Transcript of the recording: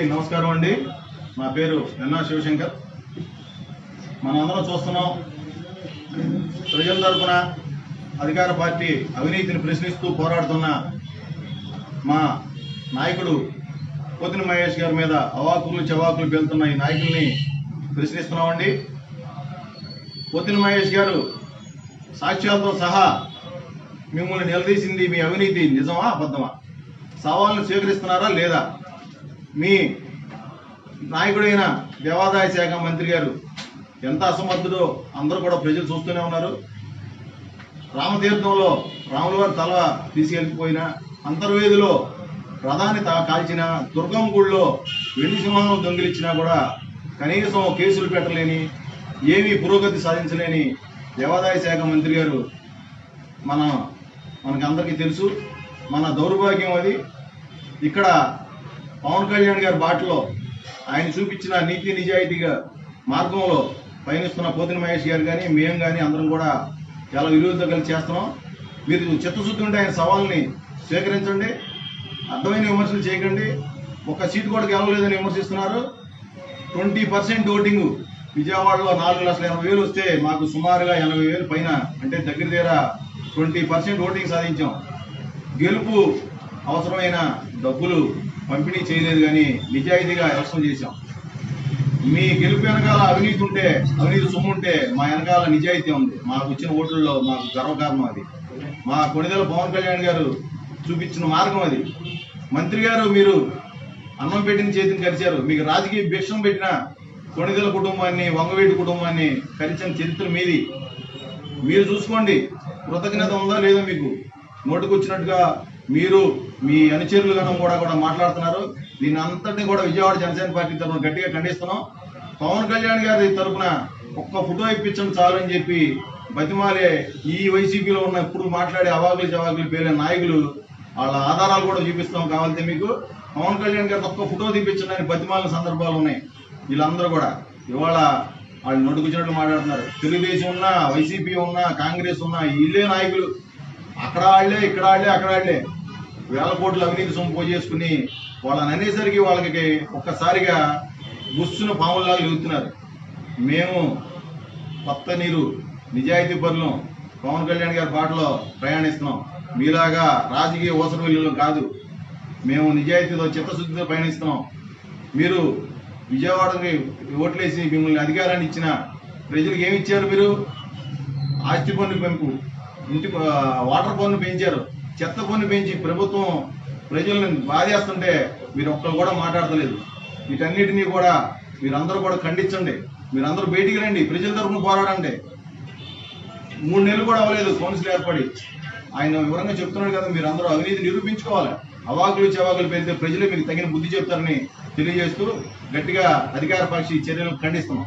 నమస్కారం అండి. నా పేరు ఎన్నా శివశంకర్. మనందరం చూస్తున్నాం ప్రజల తరఫున అధికార పార్టీ అవినీతిని ప్రశ్నిస్తూ పోరాడుతున్న మా నాయకుడు పోతిన మహేష్ గారి మీద అవాకులు చవాకులు పేలుతున్న ఈ నాయకుల్ని ప్రశ్నిస్తున్నామండి. పోతిన మహేష్ గారు సాక్ష్యాలతో సహా మిమ్మల్ని నిలదీసింది మీ అవినీతి నిజమా అబద్ధమా? సవాళ్ళను స్వీకరిస్తున్నారా లేదా? మీ నాయకుడైన దేవాదాయ శాఖ మంత్రి గారు ఎంత అసమర్థుడో అందరూ కూడా ప్రజలు చూస్తూనే ఉన్నారు. రామతీర్థంలో రాముల వారి తల తీసుకెళ్ళిపోయిన అంతర్వేదిలో ప్రధాని కాల్చిన దుర్గం గుడిలో వెండి సింహం దొంగిలిచ్చినా కూడా కనీసం కేసులు పెట్టలేని ఏమీ పురోగతి సాధించలేని దేవాదాయ శాఖ మంత్రి గారు మన మనకి అందరికీ తెలుసు. మన దౌర్భాగ్యం అది. ఇక్కడ పవన్ కళ్యాణ్ గారి బాటలో ఆయన చూపించిన నీతి నిజాయితీగా మార్గంలో పయనిస్తున్న పోతిన మహేష్ గారు కానీ మేము కానీ అందరం కూడా చాలా విలువతో కలిసి చేస్తున్నాం. మీరు చిత్తశుద్ధి ఉంటే ఆయన సవాల్ని స్వీకరించండి అర్థమైన విమర్శలు చేయకండి. ఒక సీటు కూడా గెలవలేదని విమర్శిస్తున్నారు. ట్వంటీ పర్సెంట్ ఓటింగ్ విజయవాడలో నాలుగు లక్షల ఎనభై వేలు వస్తే మాకు సుమారుగా ఎనభై వేలు పైన అంటే దగ్గర దగ్గర ట్వంటీ పర్సెంట్ ఓటింగ్ సాధించాం. గెలుపు అవసరమైన డబ్బులు పంపిణీ చేయలేదు కానీ నిజాయితీగా ఎలక్షన్ చేశాం. మీ గెలుపు వెనకాల అవినీతి ఉంటే అవినీతి సొమ్ము ఉంటే మా వెనకాల నిజాయితీ ఉంది. మాకు వచ్చిన ఓట్లలో మాకు గర్వకారణం అది. మా కొణిదెల పవన్ కళ్యాణ్ గారు చూపించిన మార్గం అది. మంత్రి గారు మీరు అన్నం పెట్టిన చేతిని కలిశారు మీకు రాజకీయ భిక్షం పెట్టిన కొణిదెల కుటుంబాన్ని వంగవీటి కుటుంబాన్ని కలిసిన చరిత్ర మీది. మీరు చూసుకోండి. కృతజ్ఞత ఉందా లేదా మీకు? నోటికి వచ్చినట్టుగా మీరు మీ అనుచరులు గణం కూడా కూడా మాట్లాడుతున్నారు. దీని అంతటిని కూడా విజయవాడ జనసేన పార్టీ తరఫున గట్టిగా ఖండిస్తున్నాం. పవన్ కళ్యాణ్ గారి తరఫున ఒక్క ఫోటో ఇప్పించండి చాలు అని చెప్పి బతిమాలే ఈ వైసీపీలో ఉన్న ఇప్పుడు మాట్లాడే అవాకులు జవాకులు పేరే నాయకులు వాళ్ళ ఆధారాలు కూడా చూపిస్తాం కావాలంటే మీకు. పవన్ కళ్యాణ్ గారి ఒక్క ఫోటో తీపించడానికి అని బతిమాలిన సందర్భాలు ఉన్నాయి. వీళ్ళందరూ కూడా ఇవాళ వాళ్ళు నడుకుచ్చినట్లు మాట్లాడుతున్నారు. తెలుగుదేశం ఉన్నా వైసీపీ ఉన్నా కాంగ్రెస్ ఉన్నా వీళ్ళే నాయకులు. అక్కడ వాళ్ళే ఇక్కడ వాళ్ళే అక్కడ వాళ్ళే. వేల కోట్లు అవినీతి సొమ్ము చేసుకుని వాళ్ళని అనేసరికి వాళ్ళకి ఒక్కసారిగా బుస్సును పాముల్లాగా ఎగుతున్నారు మేము కొత్త నీరు నిజాయితీ పనులు పవన్ కళ్యాణ్ గారి బాటలో ప్రయాణిస్తున్నాం. మీలాగా రాజకీయ ఓసరు వెళ్ళడం కాదు. మేము నిజాయితీతో చిత్తశుద్ధితో పయనిస్తున్నాం మీరు విజయవాడకి ఓట్లేసి మిమ్మల్ని అధికారాన్ని ఇచ్చిన ప్రజలకు ఏమి ఇచ్చారు మీరు? ఆస్తి పన్ను పెంపు. ఇంటి వాటర్ పన్ను పెంచారు. చెత్త పన్ను పెంచి ప్రభుత్వం ప్రజలను బాధేస్తుంటే మీరు ఒక్కరు కూడా మాట్లాడతలేదు. వీటన్నిటినీ కూడా మీరందరూ కూడా ఖండించండి. మీరందరూ బయటికి రండి. ప్రజల తరఫున పోరాడండి. మూడు నెలలు కూడా అవ్వలేదు కౌన్సిల్ ఏర్పడి. ఆయన వివరంగా చెప్తున్నాడు కదా మీరు అందరూ అవినీతి నిరూపించుకోవాలి. అవాకులు చెవాకులు పెడితే ప్రజలు మీకు తగిన బుద్ధి చెప్తారని తెలియజేస్తూ గట్టిగా అధికార పక్షి చర్యలను ఖండిస్తున్నాం.